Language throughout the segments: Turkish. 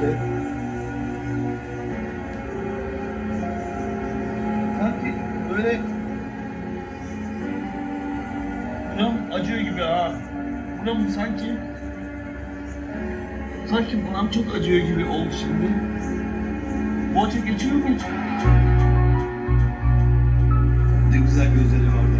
işte. Sanki böyle buram acıyor gibi ha. Buram sanki sanki buram çok acıyor gibi oldu şimdi. Bu acı geçiyor mu hiç? Ne güzel gözleri vardı.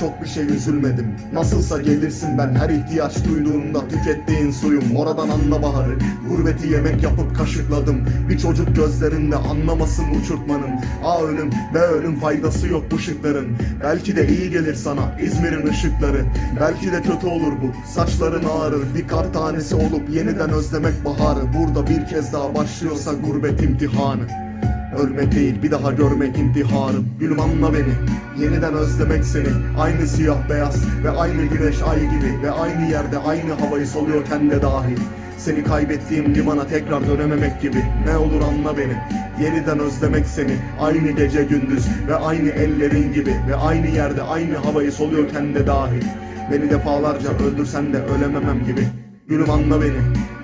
çok bir şey üzülmedim. Nasılsa gelirsin ben her ihtiyaç duyduğunda Tükettiğin suyum. Oradan anla baharı. Gurbeti yemek yapıp kaşıkladım. Bir çocuk gözlerinde anlamasın uçurtmanın. A ölüm ve ölüm faydası yok bu şıkların. Belki de iyi gelir sana İzmir'in ışıkları. Belki de kötü olur bu Saçların ağrır bir kar tanesi olup Yeniden özlemek baharı. Burada bir kez daha başlıyorsa gurbet imtihanı Ölmek değil bir daha görmek intiharım. Gülüm anla beni Yeniden özlemek seni. Aynı siyah beyaz Ve aynı güneş ay gibi Ve aynı yerde aynı havayı soluyorken de dahil. Seni kaybettiğim limana tekrar dönememek gibi. Ne olur anla beni Yeniden özlemek seni. Aynı gece gündüz Ve aynı ellerin gibi Ve aynı yerde aynı havayı soluyorken de dahil. Beni defalarca öldürsen de ölememem gibi Gülüm anla beni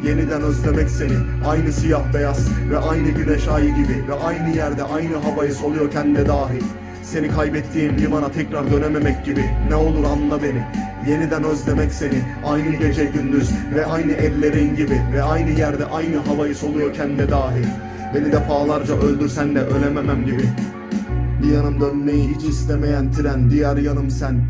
Yeniden özlemek seni. Aynı siyah beyaz Ve aynı güneş ay gibi Ve aynı yerde aynı havayı soluyorken de dahil Seni kaybettiğim limana tekrar dönememek gibi. Ne olur anla beni Yeniden özlemek seni. Aynı gece gündüz Ve aynı ellerin gibi Ve aynı yerde aynı havayı soluyorken de dahil Beni defalarca öldürsen de ölememem gibi. Bir yanım dönmeyi hiç istemeyen tren Diğer yanım sen.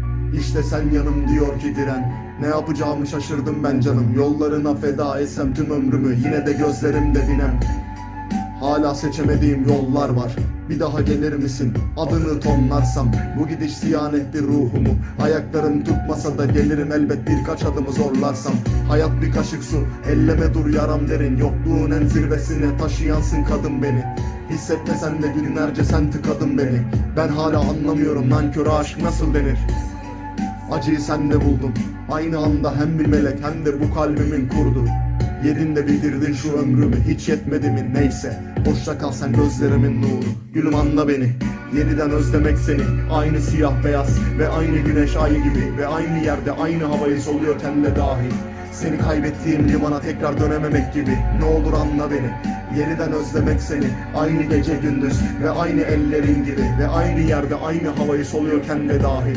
İşte sen yanım diyor ki diren Ne yapacağımı şaşırdım ben canım. Yollarına feda etsem tüm ömrümü Yine de gözlerimde dinem. Hala seçemediğim yollar var. Bir daha gelir misin? Adını tonlarsam. Bu gidiş ziyan etti ruhumu. Ayaklarım tutmasa da gelirim elbet. Birkaç adımı zorlarsam. Hayat bir kaşık su. Elleme dur yaram derin. Yokluğun en zirvesine taşıyansın kadın beni. Hissetmesen de günlerce sen tıkadın beni. Ben hala anlamıyorum. Nanköre aşk nasıl denir? Acıyı sende buldum Aynı anda hem bir melek hem de bu kalbimin kurdu. Yerinde bitirdin şu ömrümü hiç yetmedi mi? Neyse Hoşça kal sen gözlerimin nuru. Gülüm anla beni Yeniden özlemek seni. Aynı siyah beyaz ve aynı güneş ay gibi Ve aynı yerde aynı havayı soluyorken de dahil Seni kaybettiğim limana tekrar dönememek gibi. Ne olur anla beni Yeniden özlemek seni. Aynı gece gündüz ve aynı ellerin gibi Ve aynı yerde aynı havayı soluyorken de dahil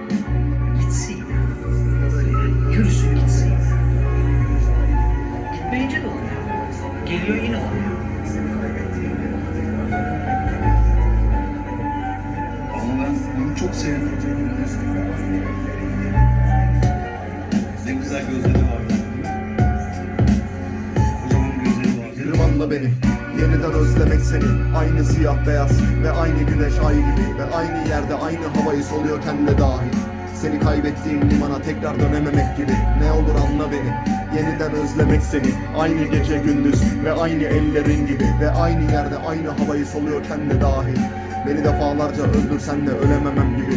Geliyor yine oluyor. Ama ben onu çok sevdim. Ne güzel gözleri vardı. Kocaman gözleri vardı. Gülüm anla beni Yeniden özlemek seni Aynı siyah beyaz ve aynı güneş ay gibi Ve aynı yerde aynı havayı soluyorken de dahil Seni kaybettiğim limana tekrar dönememek gibi. Ne olur anla beni. Yeniden özlemek seni. Aynı gece gündüz ve aynı ellerin gibi. Ve aynı yerde aynı havayı soluyorken de dahil. Beni defalarca öldürsen de ölememem gibi